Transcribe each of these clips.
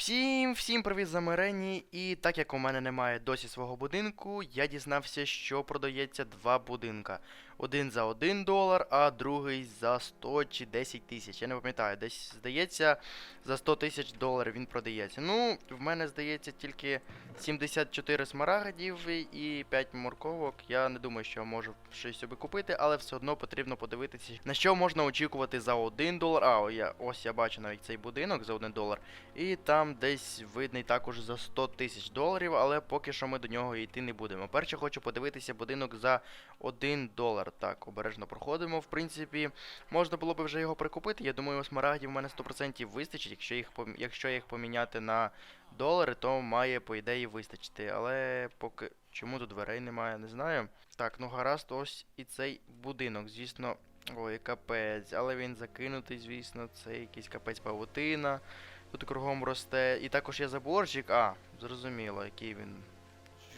Всім, всім привіт замерені. І так як у мене немає досі свого будинку, я дізнався, що продається два будинка. Один за 1 долар, а другий за 100 чи 10 тисяч. Я не пам'ятаю, десь здається, за 100 тисяч доларів він продається. Ну, в мене здається тільки 74 смарагдів і 5 морковок. Я не думаю, що можу щось собі купити, але все одно потрібно подивитися, на що можна очікувати за 1 долар. А, я, ось я бачу навіть цей будинок за 1 долар. І там десь видний також за 100 тисяч доларів, але поки що ми до нього йти не будемо. Перше хочу подивитися будинок за 1 долар. Так, обережно проходимо. В принципі, можна було б вже його прикупити. Я думаю, смарагдів в мене 100% вистачить. Якщо їх якщо їх поміняти на долари, то має по ідеї вистачити. Але поки чому тут дверей немає, не знаю. Так, ну гаразд, ось і цей будинок. Звісно, ой, капець, але він закинутий, звісно, це якийсь капець павутина. Тут кругом росте. І також є заборчик. А, зрозуміло, який він.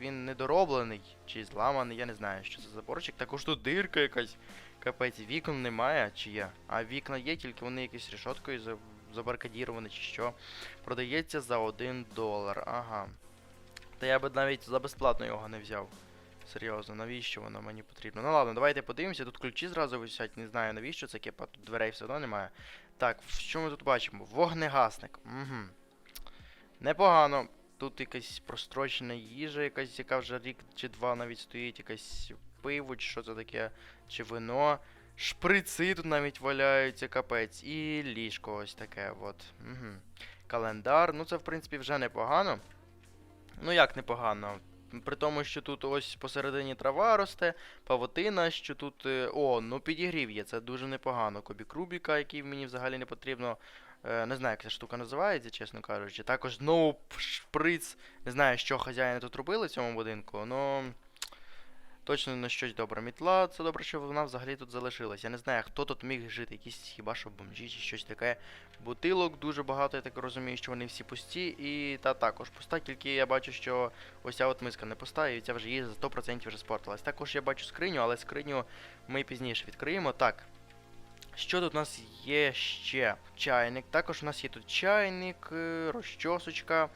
Він недороблений чи зламаний, я не знаю, що це за заборчик. Також тут дирка якась. Капець, вікон немає, чи є? А вікна є, тільки вони якоюсь решоткою забаркадіровані чи що. Продається за 1 долар. Ага. Та я би навіть за безплатно його не взяв. Серйозно, навіщо воно мені потрібно? Ну ладно, давайте подивимося. Тут ключі зразу висять, не знаю навіщо це кепа, тут дверей все одно немає. Так, що ми тут бачимо? Вогнегасник. Угу. Непогано. Тут якась прострочена їжа, якась, яка вже рік чи два навіть стоїть, якась пиво, чи що це таке, чи вино. Шприци тут навіть валяються, капець. І ліжко ось таке, от. Угу. Календар. Ну це, в принципі, вже непогано. Ну як непогано? При тому, що тут ось посередині трава росте, павутина, що тут. е, О, ну підігрів є, це дуже непогано. Кубік Рубіка, який мені взагалі не потрібно. Е, Не знаю, як ця штука називається, чесно кажучи. Також знову шприц. Не знаю, що хазяїни тут робили в цьому будинку, але точно на щось добре. Мітла, це добре, що вона взагалі тут залишилась. Я не знаю, хто тут міг жити, якісь хіба що бомжі чи щось таке. Бутилок дуже багато, я так розумію, що вони всі пусті. І та також пуста, тільки я бачу, що ось ця от миска не пуста, і ця вже є за 100% вже спортилась. Також я бачу скриню, але скриню ми пізніше відкриємо. Так. Що тут у нас є ще? Чайник. Також у нас є тут чайник, е, розчосочка,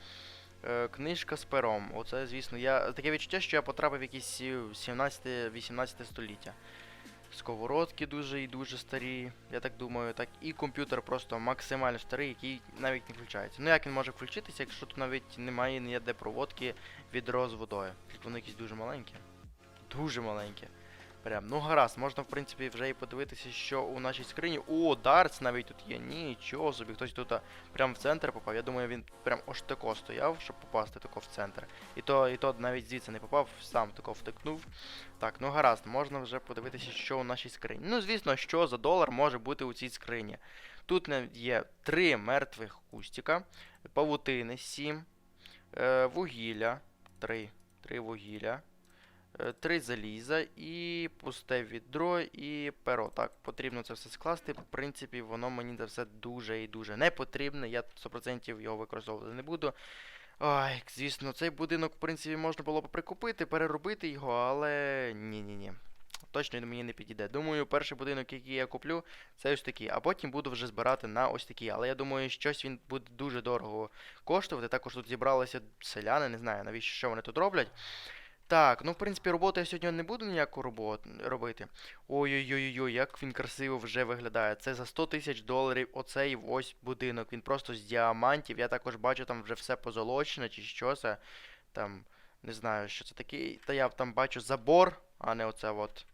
е, книжка з пером. Оце, звісно, я. Таке відчуття, що я потрапив в якісь 17-18 століття. Сковородки дуже і дуже старі, я так думаю, так. І комп'ютер просто максимально старий, який навіть не включається. Ну як він може включитися, якщо тут навіть немає ніде проводки відро з водою. Тут воно якісь дуже маленьке. Дуже маленьке. Прям, ну гаразд, можна в принципі вже і подивитися, що у нашій скрині. О, дартс навіть тут є. Нічого собі, хтось тут прям в центр попав. Я думаю, він прям ось тако стояв, щоб попасти тако в центр. І то, і то навіть звідси не попав, сам тако втикнув. Так, ну гаразд, можна вже подивитися, що у нашій скрині. Ну, звісно, що за долар може бути у цій скрині. Тут є три мертвих кустика, павутини 7, е, вугілля 3, 3 вугілля. Е, Три заліза і пусте відро і перо. Так, потрібно це все скласти. В принципі, воно мені це все дуже і дуже не потрібне. Я 100% його використовувати не буду. Ой, звісно, цей будинок, в принципі, можна було б прикупити, переробити його, але ні-ні-ні. Точно він мені не підійде. Думаю, перший будинок, який я куплю, це ось такий. А потім буду вже збирати на ось такий. Але я думаю, щось він буде дуже дорого коштувати. Також тут зібралися селяни, не знаю навіщо що вони тут роблять. Так, ну в принципі, роботу я сьогодні не буду ніяку роботу робити. Ой-ой-ой, як він красиво вже виглядає. Це за 100 тисяч доларів оцей ось будинок. Він просто з діамантів. Я також бачу там вже все позолочене чи що це. Там, не знаю, що це таке. Та я там бачу забор, а не оце от.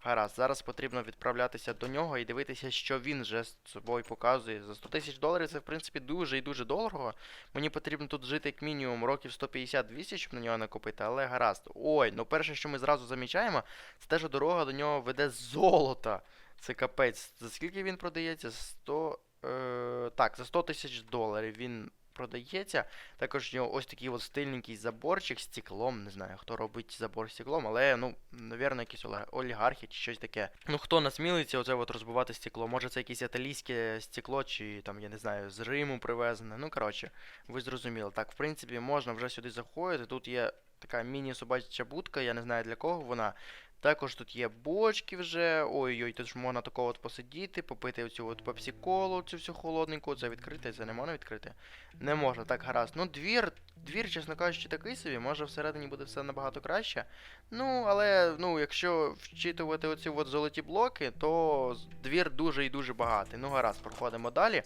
Гаразд, зараз потрібно відправлятися до нього і дивитися, що він вже з собою показує. За 100 тисяч доларів це, в принципі, дуже і дуже дорого. Мені потрібно тут жити як мінімум років 150-200, щоб на нього накопити, але гаразд. Ой, ну перше, що ми зразу замічаємо, це те, що дорога до нього веде з золота. Це капець. За скільки він продається? 100. Е, так, за 100 тисяч доларів він продається. Також у нього ось такий от стильненький заборчик з стеклом. Не знаю, хто робить забор з стеклом, але, ну, навірно, якісь олігархи чи щось таке. Ну, хто насмілиться оце от розбивати стекло? Може це якесь італійське стекло, чи там, я не знаю, з Риму привезене. Ну, коротше, ви зрозуміли. Так, в принципі, можна вже сюди заходити. Тут є така міні-собача будка, я не знаю для кого вона. Також тут є бочки вже. Ой-ой, тут ж можна такого от посидіти, попити оцю от пепсі-колу, цю всю холодненьку. Це відкрити, це не можна відкрити. Не можна, так гаразд. Ну, двір, двір, чесно кажучи, такий собі, може всередині буде все набагато краще. Ну, але ну, якщо вчитувати оці от золоті блоки, то двір дуже і дуже багатий. Ну, гаразд, проходимо далі.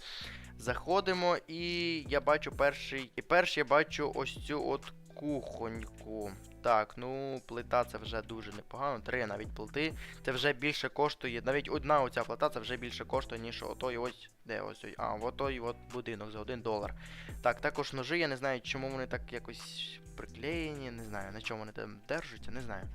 Заходимо, і я бачу перший. І перший я бачу ось цю от кухоньку. Так, ну, плита це вже дуже непогано. Три навіть плити. Це вже більше коштує. Навіть одна оця плита це вже більше коштує, ніж отой ось. Де ось той? А, отой от будинок за один долар. Так, також ножи, я не знаю, чому вони так якось приклеєні, не знаю, на чому вони там держаться, не знаю.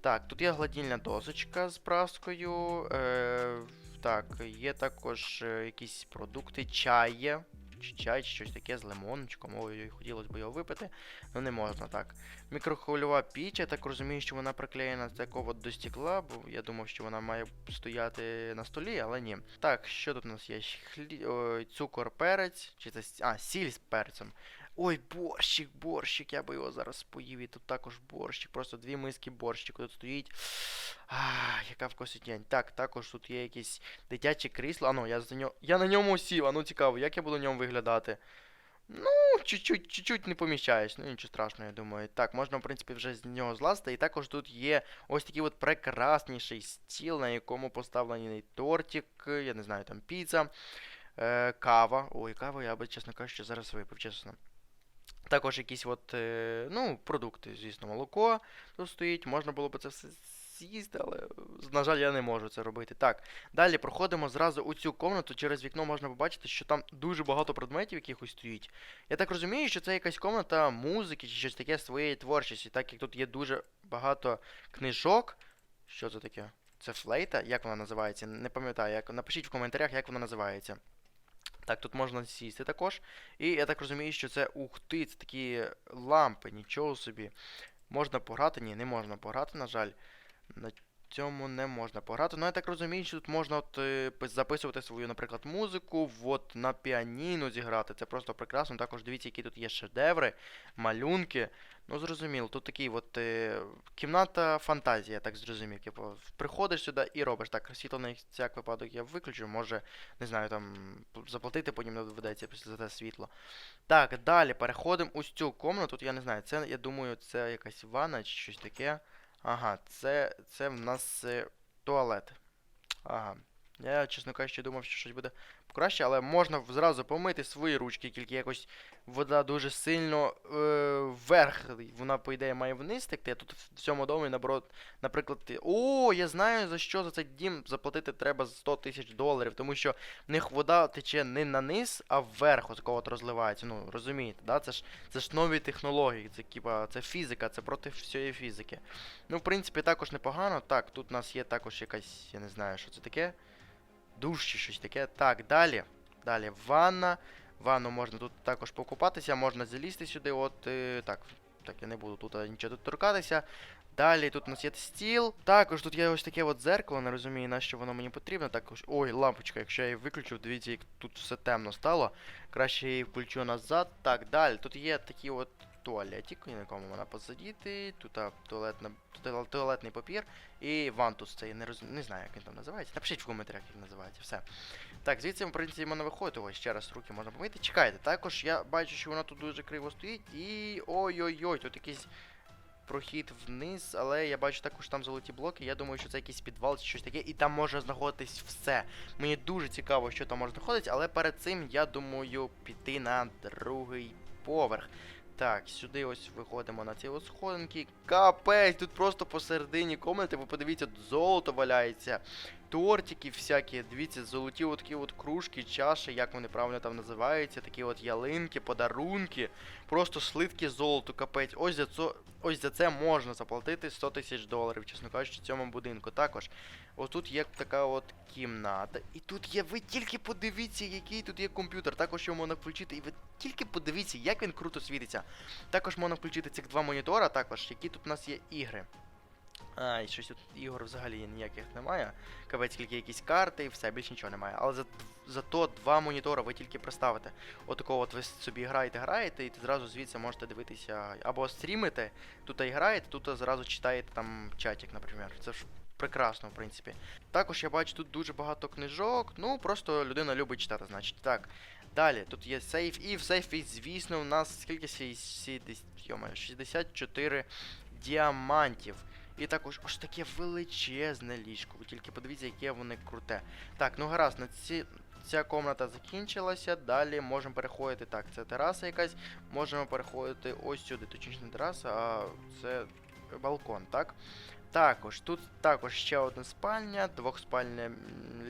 Так, тут є гладільна досочка з праскою. Е, так, є також е, якісь продукти, чай є. Чи чай, чи щось таке з лимончиком. Ой, хотілося б його випити. Ну не можна так. Мікрохвильова піч, я так розумію, що вона приклеєна такого до стекла, бо я думав, що вона має стояти на столі, але ні. Так, що тут у нас є? Хлі... О, цукор, перець, чи це а, сіль з перцем. Ой, борщик, борщик, я би його зараз поїв, і тут також борщик, просто дві миски борщику тут стоїть. Ах, яка вкусітень. Так, також тут є якісь дитяче крісло. А ну, я за нього. Я на ньому сів, а ну цікаво, як я буду на ньому виглядати. Ну, чуть-чуть, чуть-чуть не поміщаюсь, ну нічого страшного, я думаю. Так, можна, в принципі, вже з нього злазити. І також тут є ось такий от прекрасніший стіл, на якому поставлений тортик, я не знаю, там піца, е, кава. Ой, кава, я би, чесно кажучи, зараз випив, чесно. Також якісь от, е, ну, продукти, звісно, молоко тут стоїть. Можна було б це все з'їсти, але, на жаль, я не можу це робити. Так, далі проходимо зразу у цю комнату. Через вікно можна побачити, що там дуже багато предметів якихось стоїть. Я так розумію, що це якась комната музики чи щось таке своєї творчості, так як тут є дуже багато книжок. Що це таке? Це флейта? Як вона називається? Не пам'ятаю. Як... Напишіть в коментарях, як вона називається. Так, тут можна сісти також. І я так розумію, що це ух ти, це такі лампи, нічого собі. Можна пограти? Ні, не можна пограти, на жаль. На цьому не можна пограти. Ну, я так розумію, що тут можна от, е, записувати свою, наприклад, музику, от на піаніно зіграти. Це просто прекрасно. Також дивіться, які тут є шедеври, малюнки. Ну, зрозуміло, тут такий от е, кімната фантазія, так зрозумів. Типу, приходиш сюди і робиш. Так, світло на всяк випадок я виключу, може, не знаю, там заплатити потім не доведеться після те світло. Так, далі переходимо у цю комнату. Тут я не знаю, це, я думаю, це якась ванна чи щось таке. Ага, це, це в нас е, туалет. Ага. Я, чесно кажучи, думав, що щось буде краще, але можна зразу помити свої ручки, тільки якось вода дуже сильно е, вверх. Вона, по ідеї, має вниз текти, тут в цьому домі, наоборот, наприклад, ти- О, я знаю, за що за цей дім заплатити треба 100 тисяч доларів, тому що в них вода тече не на низ, а вверх от такого розливається. Ну, розумієте, да? Це ж це ж нові технології, це типа, це фізика, це проти всієї фізики. Ну, в принципі, також непогано. Так, тут у нас є також якась, я не знаю, що це таке. Душ чи щось таке. Так, далі. Далі ванна. Ванну можна тут також покупатися, можна залізти сюди. От е, так. Так, я не буду тут е, нічого торкатися. Далі тут у нас є стіл. Також тут є ось таке от зеркало, не розумію, на що воно мені потрібно. Також. Ой, лампочка, якщо я її виключу, дивіться, як тут все темно стало. Краще я її включу назад. Так, далі. Тут є такі от туалетик, на якому вона посидіти. Тут туалетна, туалетний папір. І вантус, це я не роз... не знаю, як він там називається. Напишіть в коментарях, як він називається. Все. Так, звідси, в принципі, можна виходити. Ось ще раз руки можна помити. Чекайте, також я бачу, що вона тут дуже криво стоїть. І. Ой-ой-ой, тут якийсь прохід вниз, але я бачу також там золоті блоки. Я думаю, що це якийсь підвал чи щось таке, і там може знаходитись все. Мені дуже цікаво, що там може знаходитись, але перед цим я думаю піти на другий поверх. Так, сюди ось виходимо на ці ось сходинки. Капець, тут просто посередині комнати, ви подивіться, тут золото валяється. Тортики всякі, дивіться, золоті от такі от кружки, чаші, як вони правильно там називаються, такі от ялинки, подарунки. Просто слитки золоту, капець. Ось за це, ось за це можна заплатити 100 тисяч доларів, чесно кажучи, цьому будинку. Також, ось тут є така от кімната. І тут є, ви тільки подивіться, який тут є комп'ютер. Також його можна включити. І ви тільки подивіться, як він круто світиться. Також можна включити цих два монітора, також, які тут у нас є ігри. А, і щось тут ігор взагалі ніяких немає. Капець, тільки якісь карти і все, більше нічого немає. Але за, зато два монітори ви тільки представите. Отакого от ви собі граєте, граєте, і зразу звідси можете дивитися або стрімите, тут і граєте, тут зразу читаєте там чатик, наприклад. Це ж прекрасно, в принципі. Також я бачу тут дуже багато книжок. Ну, просто людина любить читати, значить. Так. Далі, тут є сейф, і в сейфі, звісно, у нас скільки сі- сі- десь, йома, 64 діамантів. І також ось таке величезне ліжко. Ви тільки подивіться, яке воно круте. Так, ну гаразд, на ці. Ця комната закінчилася. Далі можемо переходити. Так, це тераса якась. Можемо переходити ось сюди. Точніше не тераса, а це балкон, так? Також, тут також ще одна спальня, двохспальне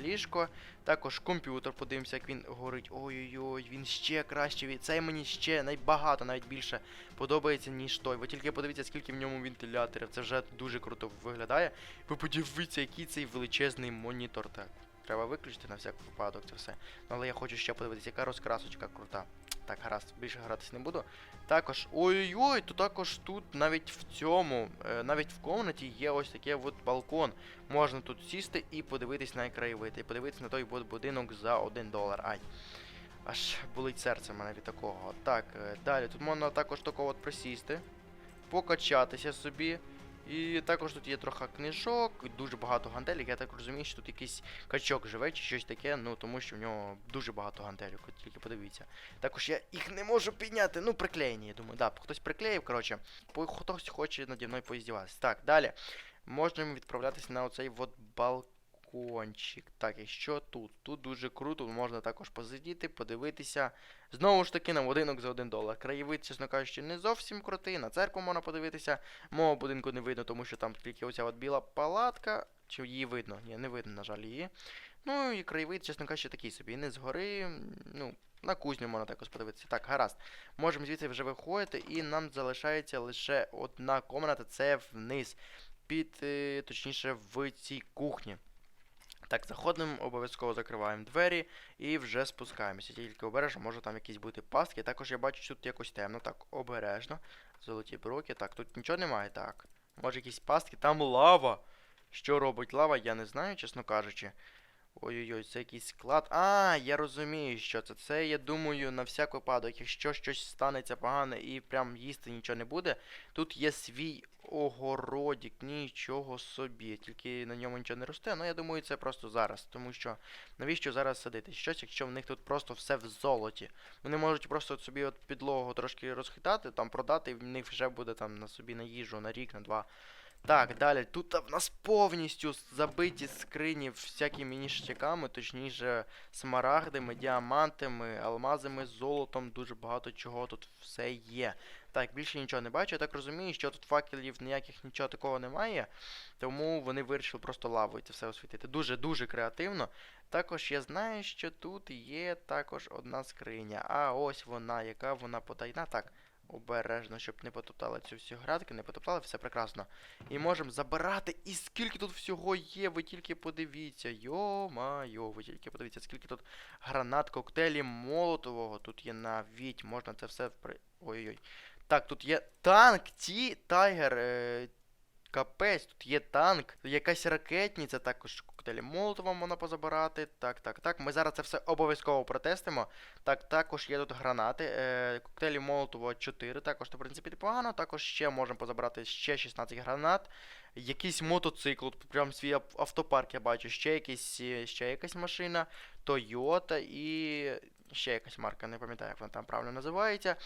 ліжко. Також комп'ютер, подивимося, як він горить. Ой-ой-ой, він ще краще. від- Цей мені ще найбагато, навіть більше подобається, ніж той. Ви тільки подивіться, скільки в ньому вентиляторів. Це вже дуже круто виглядає. Ви подивіться, який цей величезний монітор. Так, треба виключити на всяк випадок це все. Але я хочу ще подивитися, яка розкрасочка крута. Так, гаразд, більше гратись не буду. Також, ой-ой-ой, то також тут навіть в цьому, е, навіть в комнаті є ось таке от балкон. Можна тут сісти і подивитись на краєвид, і подивитись на той будинок за 1 долар. Ай. Аж болить серце в мене від такого. Так, е, далі. Тут можна також такого от присісти, покачатися собі. І також тут є трохи книжок, дуже багато гантелів. Я так розумію, що тут якийсь качок живе чи щось таке, ну тому що в нього дуже багато гантелів, тільки подивіться. Також я їх не можу підняти, ну приклеєні, я думаю. Да, хтось приклеїв, коротше, хтось хоче наді мною поїздіватися. Так, далі. Можемо відправлятися на оцей от балкончик. Так, і що тут? Тут дуже круто, можна також посидіти, подивитися. Знову ж таки, на будинок за 1 долар. Краєвид, чесно кажучи, не зовсім крутий. На церкву можна подивитися. Мого будинку не видно, тому що там тільки оця от біла палатка. Чи її видно? Ні, не видно, на жаль, її. Ну і краєвид, чесно кажучи, такий собі. Не згори, ну, на кузню можна також подивитися. Так, гаразд. Можемо звідси вже виходити, і нам залишається лише одна комната, це вниз. Під, е, точніше, в цій кухні. Так, заходимо, обов'язково закриваємо двері і вже спускаємося. Тільки обережно, може там якісь бути пастки. Також я бачу, що тут якось темно. Так, обережно. Золоті броки. Так, тут нічого немає. Так. Може якісь пастки. Там лава. Що робить лава, я не знаю, чесно кажучи. Ой-ой-ой, це якийсь склад. А, я розумію, що це. Це, я думаю, на всяк випадок, якщо щось станеться погане і прям їсти нічого не буде. Тут є свій огородік, нічого собі. Тільки на ньому нічого не росте. Ну, я думаю, це просто зараз. Тому що навіщо зараз садити щось, якщо в них тут просто все в золоті. Вони можуть просто собі от підлогу трошки розхитати, там продати, і в них вже буде там на собі на їжу, на рік, на два. Так, далі. Тут в нас повністю забиті скрині всякими ніштяками, точніше, смарагдами, діамантами, алмазами, золотом, дуже багато чого тут все є. Так, більше нічого не бачу. Я так розумію, що тут факелів ніяких нічого такого немає, тому вони вирішили просто лавою це все освітити. Дуже-дуже креативно. Також я знаю, що тут є також одна скриня. А ось вона, яка вона потайна. Так, обережно, щоб не потоптали цю всю градки, не потоптали, все прекрасно. І можемо забирати. І скільки тут всього є, ви тільки подивіться. Йо-майо, ви тільки подивіться, скільки тут гранат, коктейлі молотового. Тут є навіть, можна це все впри... Ой-ой-ой. Так, тут є танк, ті, тайгер. Е... Капець, тут є танк, якась ракетниця, також коктейлі Молотова можна позабирати. Так, так, так. Ми зараз це все обов'язково протестимо. Так, також є тут гранати. Е, коктейлі Молотова 4, також, в принципі, непогано. Також ще можемо позабирати ще 16 гранат. Якийсь мотоцикл, тут прям свій автопарк я бачу, ще якийсь, е, ще якась машина, Toyota і ще якась марка, не пам'ятаю, як вона там правильно називається.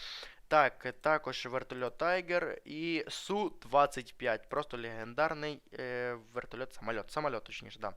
Так, також вертольот Tiger і Су-25. Просто легендарний е, вертольот, самольот. Самольот, точніше, да.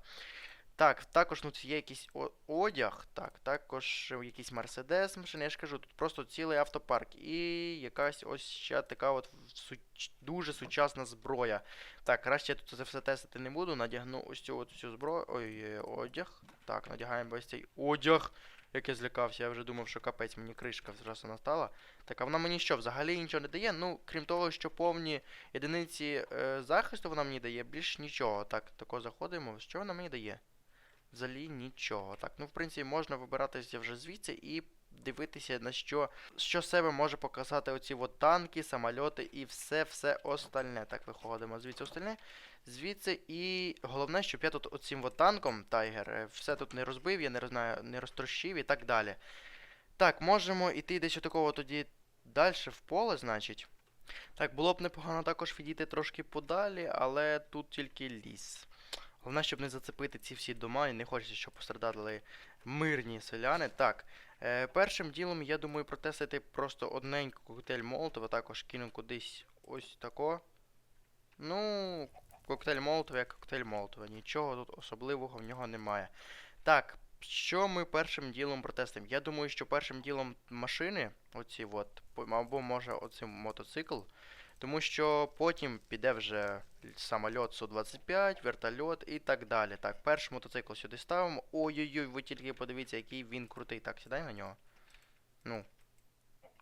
Так, також ну, є якийсь одяг, так, також якийсь Мерседес машина, я ж кажу, тут просто цілий автопарк. І якась ось ще така от суч- дуже сучасна зброя. Так, краще я тут це все тестити не буду. Надягну ось цю от всю зброю. Ой, е, одяг. Так, надягаємо ось цей одяг. Як я злякався, я вже думав, що капець мені кришка зразу настала. Так, а вона мені що, взагалі нічого не дає? Ну, крім того, що повні єдиниці е, захисту вона мені дає, більш нічого. Так, тако заходимо. Що вона мені дає? Взагалі нічого. Так, ну в принципі можна вибиратися вже звідси і дивитися, на що, що себе може показати оці от танки, самольоти і все-все остальне. Так, виходимо звідси остальне. Звідси і головне, щоб я тут оцим от танком, Тайгер, е, все тут не розбив, я не знаю, не розтрощив і так далі. Так, можемо йти десь отакого тоді далі в поле, значить. Так, було б непогано також відійти трошки подалі, але тут тільки ліс. Головне, щоб не зацепити ці всі дома і не хочеться, щоб пострадали мирні селяни. Так, е, першим ділом, я думаю, протестити просто одненько коктейль Молотова, також кину кудись ось тако. Ну, коктейль Молотова як коктейль Молотова. Нічого тут особливого в нього немає. Так, що ми першим ділом протестимо? Я думаю, що першим ділом машини, оці от, або може оцим мотоцикл, тому що потім піде вже самольот Су-25, вертольот і так далі. Так, перший мотоцикл сюди ставимо. Ой-ой-ой, ви тільки подивіться, який він крутий. Так, сідай на нього. Ну.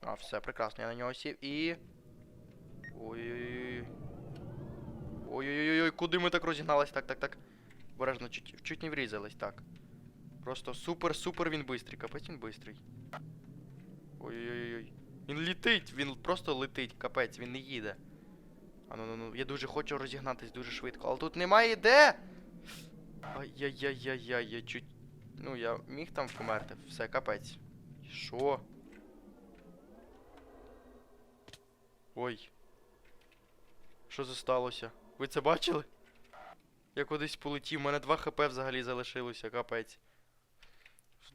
А, все, прекрасно, я на нього сів і. Ой-ой-ой. Ой-ой-ой, куди ми так розігналися? Так, так, так. Обережно, чуть, чуть не врізались, так. Просто супер-супер він бистрий. Капець він бистрий. Ой-ой-ой. Він літить, він просто летить, капець, він не їде. А ну ну ну, я дуже хочу розігнатись дуже швидко, але тут немає де. Ай-яй-яй-яй-яй, я чуть. Ну, я міг там померти. Все, капець. Що? Ой. Що це сталося? Ви це бачили? Я кудись полетів, у мене 2 хп взагалі залишилося, капець.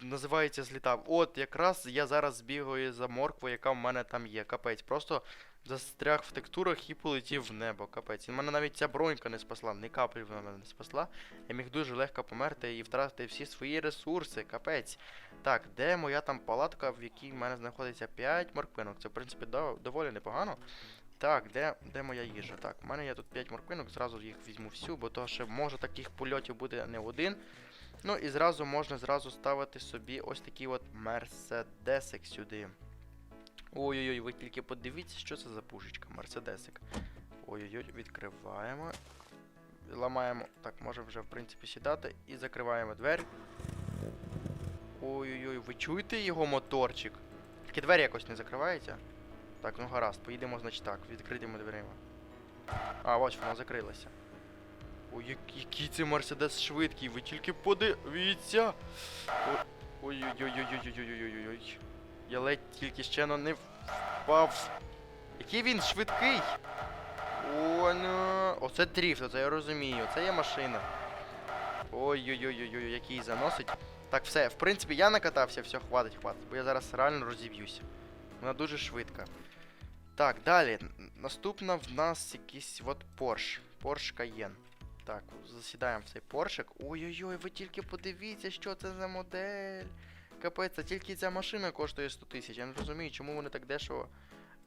Називається злітав. От, якраз я зараз бігаю за морквою, яка в мене там є. Капець. Просто застряг в текстурах і полетів в небо. Капець. І мене навіть ця бронька не спасла, ні каплі вона мене не спасла. Я міг дуже легко померти і втратити всі свої ресурси. Капець. Так, де моя там палатка, в якій в мене знаходиться 5 морквинок. Це, в принципі, дов- доволі непогано. Так, де, де моя їжа? Так, в мене є тут 5 морквинок, зразу їх візьму всю, бо то ще може таких польотів буде не один. Ну і зразу можна зразу ставити собі ось такий от мерседесик сюди. Ой-ой-ой, ви тільки подивіться, що це за пушечка, мерседесик. Ой-ой-ой, відкриваємо. Ламаємо. Так, можемо вже в принципі сідати і закриваємо двері. Ой-ой-ой, ви чуєте його моторчик? Тільки двері якось не закриваються. Так, ну гаразд, поїдемо, значить так, відкритими дверима. А, ось вона закрилася. Ой, який це Мерседес швидкий, ви тільки подивіться. Ой-ой-ой-ой-ой-ой-ой-ой-ой. Я ледь тільки ще не впав. Який він швидкий! О, ну. Оце дріфт, оце я розумію. Це є машина. Ой-ой-ой-ой-ой, який заносить. Так, все, в принципі, я накатався, все, хватить, хватить, бо я зараз реально розіб'юся. Вона дуже швидка. Так, далі. Наступна в нас якийсь от Porsche. Porsche Cayenne. Так, засідаємо в цей поршик. Ой-ой-ой, ви тільки подивіться, що це за модель. Капець, тільки ця машина коштує 100 тисяч. Я не розумію, чому вони так дешево.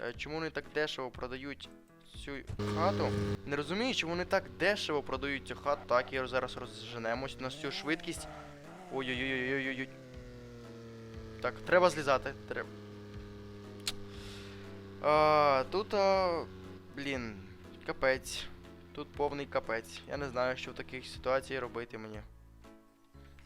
е, Чому вони так дешево продають цю хату? Не розумію, чому вони так дешево продають цю хату. Так, я зараз розженемось на всю швидкість. Ой-ой-ой-ой-ой-ой. Так, треба злізати. Треба. А, тут, а, блін, капець. Тут повний капець. Я не знаю, що в таких ситуаціях робити мені.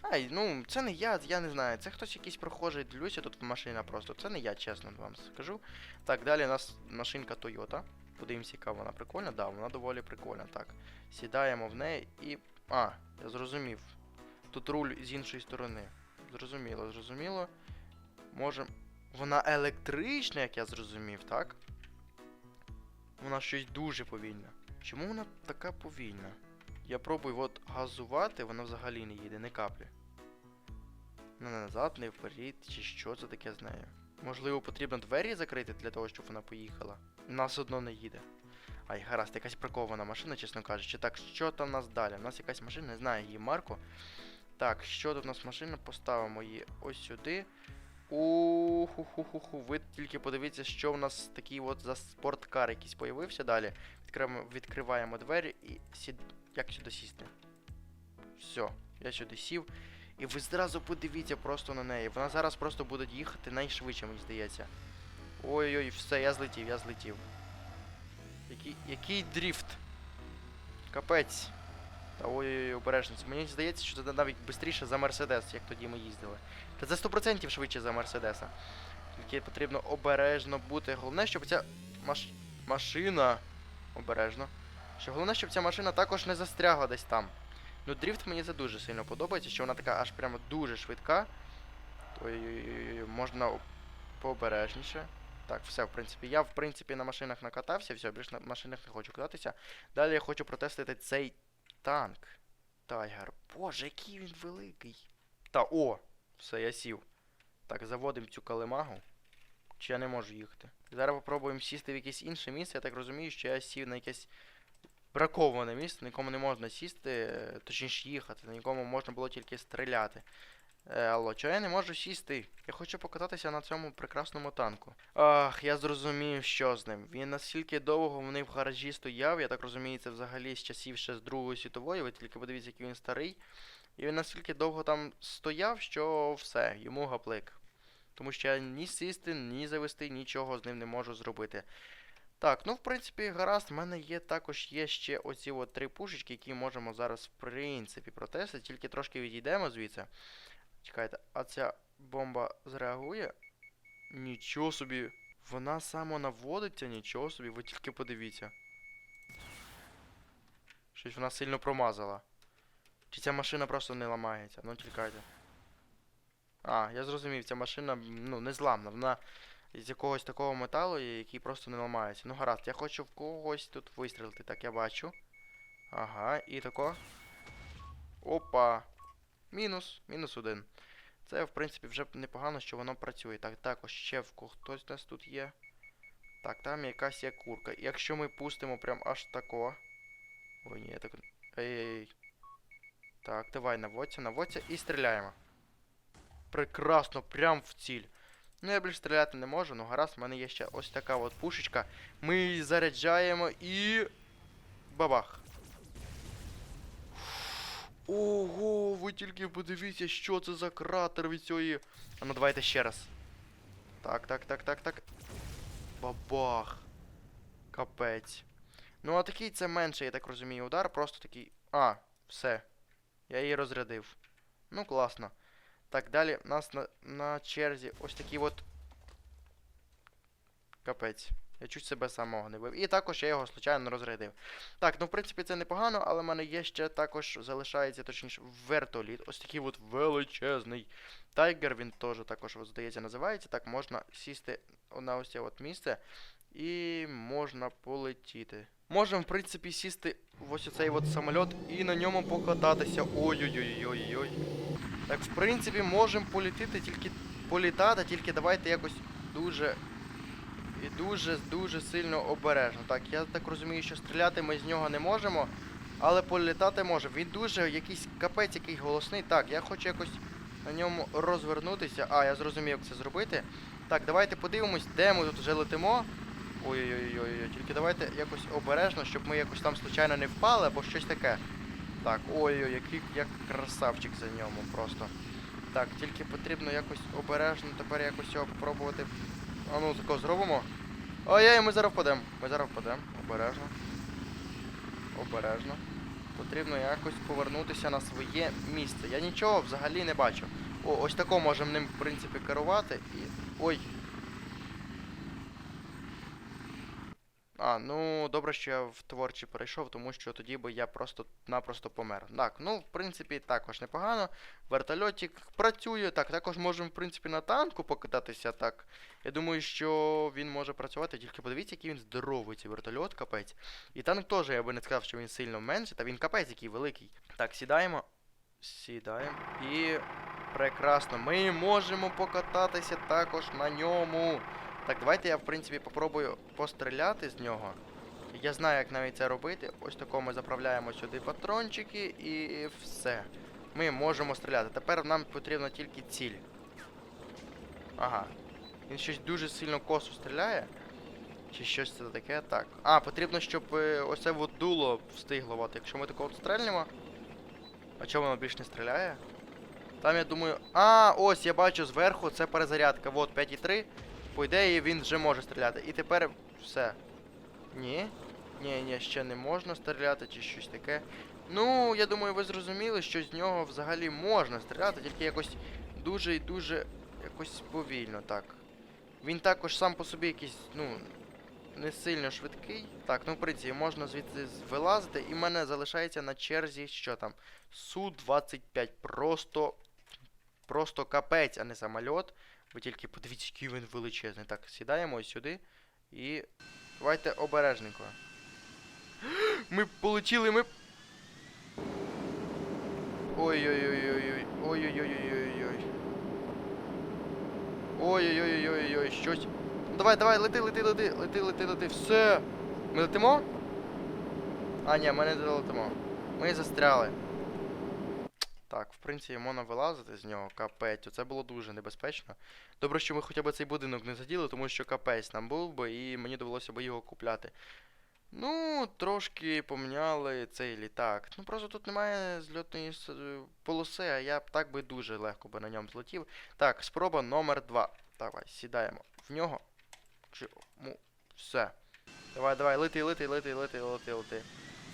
Ай, ну, це не я, я не знаю. Це хтось якийсь прохожий, дивлюся, тут машина просто. Це не я, чесно вам скажу. Так, далі у нас машинка Toyota. Подивимося, яка вона прикольна. Да, вона доволі прикольна. Так. Сідаємо в неї і. А, я зрозумів. Тут руль з іншої сторони. Зрозуміло, зрозуміло. Можем. Вона електрична, як я зрозумів, так? Вона щось дуже повільна. Чому вона така повільна? Я пробую от газувати, вона взагалі не їде, не каплі. Не назад, не вперед, чи що це таке з нею. Можливо, потрібно двері закрити для того, щоб вона поїхала. Нас одно не їде. Ай, гаразд, якась прикованна машина, чесно кажучи. Так, що там у нас далі? У нас якась машина, не знаю її марку. Так, що тут у нас машина? Поставимо її ось сюди. Уху-ху-ху-ху. Ви тільки подивіться, що в нас такий от за спорткар якийсь появився далі. Відкриваємо, відкриваємо двері і сід... Як сюди сісти? Все, я сюди сів. І ви зразу подивіться просто на неї. Вона зараз просто буде їхати найшвидше, мені здається. Ой-ой, все, я злетів, я злетів. Який, який дріфт? Капець. Та ой-ой-ой, обережність. Мені здається, що це навіть швидше за Мерседес, як тоді ми їздили. Та це 100% швидше за Мерседеса. Тільки потрібно обережно бути. Головне, щоб ця маш... машина. Обережно. Що головне, щоб ця машина також не застрягла десь там. Ну, дріфт мені це дуже сильно подобається, що вона така аж прямо дуже швидка. Ой-ой-ой, можна пообережніше. Так, все, в принципі. Я, в принципі, на машинах накатався, все, більше на машинах не хочу кататися. Далі я хочу протестити цей танк. Тайгер. Боже, який він великий. Та о! Все, я сів. Так, заводимо цю калимагу. Чи я не можу їхати? Зараз попробуємо сісти в якесь інше місце. Я так розумію, що я сів на якесь браковане місце, на якому не можна сісти, точніше їхати, на якому можна було тільки стріляти. Е, алло, чого я не можу сісти? Я хочу покататися на цьому прекрасному танку. Ах, я зрозумів, що з ним. Він настільки довго в них в гаражі стояв, я так розумію, це взагалі з часів ще з Другої світової, ви тільки подивіться, який він старий. І він настільки довго там стояв, що все, йому гаплик. Тому що я ні сісти, ні завести, нічого з ним не можу зробити. Так, ну в принципі, гаразд, в мене є також є ще оці от три пушечки, які можемо зараз, в принципі, протестити, тільки трошки відійдемо звідси. Чекайте, а ця бомба зреагує? Нічого собі. Вона самонаводиться, нічого собі, ви тільки подивіться. Щось вона сильно промазала. Чи ця машина просто не ламається? Ну чекайте. А, я зрозумів, ця машина ну, не зламна. Вона з якогось такого металу, який просто не ламається. Ну гаразд, я хочу в когось тут вистрілити. Так, я бачу. Ага, і тако. Опа. Мінус, мінус один. Це, в принципі, вже непогано, що воно працює. Так, також ще в хтось у нас тут є. Так, там якась є курка. Якщо ми пустимо прям аж тако. Ой, ні, я так. Ей-ей-ей. Так, давай, наводься, наводься і стріляємо. Прекрасно, прям в ціль. Ну, я більше стріляти не можу, ну гаразд, в мене є ще ось така от пушечка. Ми її заряджаємо і. Бабах. Ого, ви тільки подивіться, що це за кратер від цієї. А ну давайте ще раз. Так, так, так, так, так. Бабах. Капець. Ну, а такий це менший, я так розумію, удар, просто такий. А, все. Я її розрядив. Ну, класно. Так, далі у нас на, на черзі ось такий от. Капець. Я чуть себе самого не бив. І також я його случайно розрядив. Так, ну в принципі це непогано, але в мене є ще також залишається, точніше, вертоліт. Ось такий от величезний тайгер, він теж також, здається, називається. Так, можна сісти на ось це от місце і можна полетіти. Можемо, в принципі, сісти в ось цей от самоліт і на ньому покататися. Ой-ой-ой-ой-ой. Так, в принципі, можемо політити, тільки політати, тільки давайте якось дуже і дуже дуже сильно обережно. Так, я так розумію, що стріляти ми з нього не можемо, але політати можемо. Він дуже якийсь капець, який голосний. Так, я хочу якось на ньому розвернутися. А, я зрозумів, як це зробити. Так, давайте подивимось, де ми тут вже летимо. Ой-ой-ой, тільки давайте якось обережно, щоб ми якось там случайно не впали або щось таке. Так, ой-ой, який як красавчик за ньому просто. Так, тільки потрібно якось обережно тепер якось його попробувати. А ну, тако зробимо. Ой-ой, ми зараз впадемо. Ми зараз впадемо. Обережно. Обережно. Потрібно якось повернутися на своє місце. Я нічого взагалі не бачу. О, ось тако можемо ним, в принципі, керувати і. Ой. А, ну добре, що я в творчі перейшов, тому що тоді би я просто-напросто помер. Так, ну, в принципі, також непогано. Вертольотик працює. Так, також можемо, в принципі, на танку покататися. Так. Я думаю, що він може працювати, тільки подивіться, який він здоровий, цей вертольот, капець. І танк теж, я би не сказав, що він сильно менший, та він капець який великий. Так, сідаємо. Сідаємо. І прекрасно. Ми можемо покататися також на ньому. Так, давайте я, в принципі, попробую постріляти з нього. Я знаю, як навіть це робити. Ось тако ми заправляємо сюди патрончики і все. Ми можемо стріляти. Тепер нам потрібна тільки ціль. Ага. Він щось дуже сильно косо стріляє. Чи щось це таке? Так. А, потрібно, щоб е, оце от дуло встигло. От. Якщо ми такого стрельнемо. А чому воно більш не стріляє? Там я думаю. А, ось я бачу зверху, це перезарядка. От 5,3. По ідеї він вже може стріляти. І тепер все. Ні. Ні, ні, ще не можна стріляти чи щось таке. Ну, я думаю, ви зрозуміли, що з нього взагалі можна стріляти, тільки якось дуже і дуже якось повільно, так. Він також сам по собі якийсь, ну, не сильно швидкий. Так, ну в принципі, можна звідси вилазити, і в мене залишається на черзі, що там? Су-25. Просто. Просто капець, а не самольот. Ви тільки подивіться, який він величезний. Так, сідаємо ось сюди. І. Давайте обережненько. Ми полетіли, ми. Ой-ой-ой-ой-ой. Ой-ой-ой-ой-ой-ой. Ой-ой-ой-ой-ой, щось. Ну давай, давай, лети, лети, лети, лети, лети, лети. Все. Ми летимо? А, ні, ми не долетимо. Ми застряли. Так, в принципі, можна вилазити з нього, капець. Оце було дуже небезпечно. Добре, що ми хоча б цей будинок не заділи, тому що капець нам був би і мені довелося б його купляти. Ну, трошки поміняли цей літак. Ну просто тут немає зльотної е, полоси, а я б так би дуже легко би на ньому злетів. Так, спроба номер два. Давай, сідаємо в нього. Чому? Все. Давай, давай, лети, лети, лети, лети, лети, лети.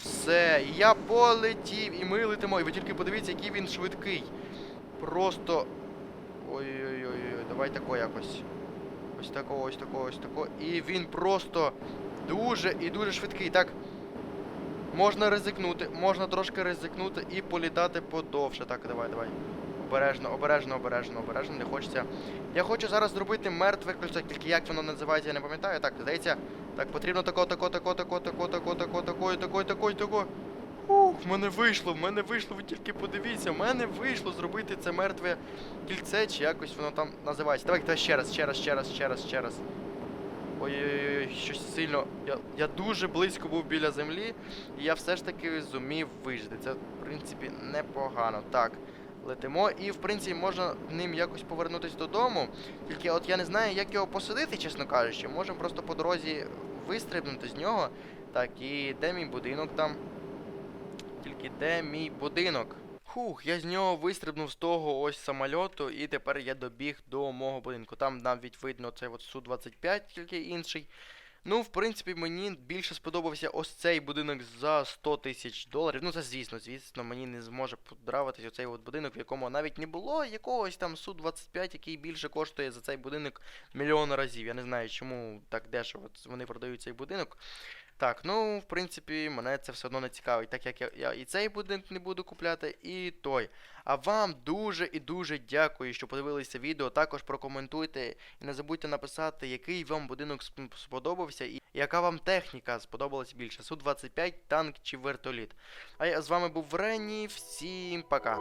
Все, я полетів, і ми летимо. І ви тільки подивіться, який він швидкий. Просто. Ой-ой-ой, давай тако якось. Ось такого, ось такого, ось такого. І він просто дуже і дуже швидкий. Так. Можна ризикнути, можна трошки ризикнути і політати подовше. Так, давай, давай. Обережно, обережно, обережно, обережно, не хочеться. Я хочу зараз зробити мертве кольцо, тільки як воно називається, я не пам'ятаю. Так, здається, так, потрібно тако, тако, тако, тако, тако, тако, тако, тако, тако, тако, тако. Ух, в мене вийшло, в мене вийшло, ви тільки подивіться, в мене вийшло зробити це мертве кільце, чи якось воно там називається. Давай, давай ще раз, ще раз, ще раз, ще раз, ще раз. Ой-ой-ой, щось сильно. Я, я дуже близько був біля землі, і я все ж таки зумів вижити. Це, в принципі, непогано. Так, летимо, і в принципі можна ним якось повернутися додому. Тільки от я не знаю, як його посадити, чесно кажучи. Можемо просто по дорозі вистрибнути з нього. Так, і де мій будинок там? Тільки де мій будинок? Хух, я з нього вистрибнув з того ось самольоту, і тепер я добіг до мого будинку. Там навіть видно цей от Су-25, тільки інший. Ну, в принципі, мені більше сподобався ось цей будинок за 100 тисяч доларів. Ну, це звісно, звісно, мені не зможе подравитись оцей от будинок, в якому навіть не було якогось там Су-25, який більше коштує за цей будинок мільйон разів. Я не знаю, чому так дешево вони продають цей будинок. Так, ну, в принципі, мене це все одно не цікавить, так як я, я і цей будинок не буду купляти, і той. А вам дуже і дуже дякую, що подивилися відео. Також прокоментуйте і не забудьте написати, який вам будинок сподобався і яка вам техніка сподобалась більше. Су-25, танк чи вертоліт. А я з вами був Рені. Всім пока.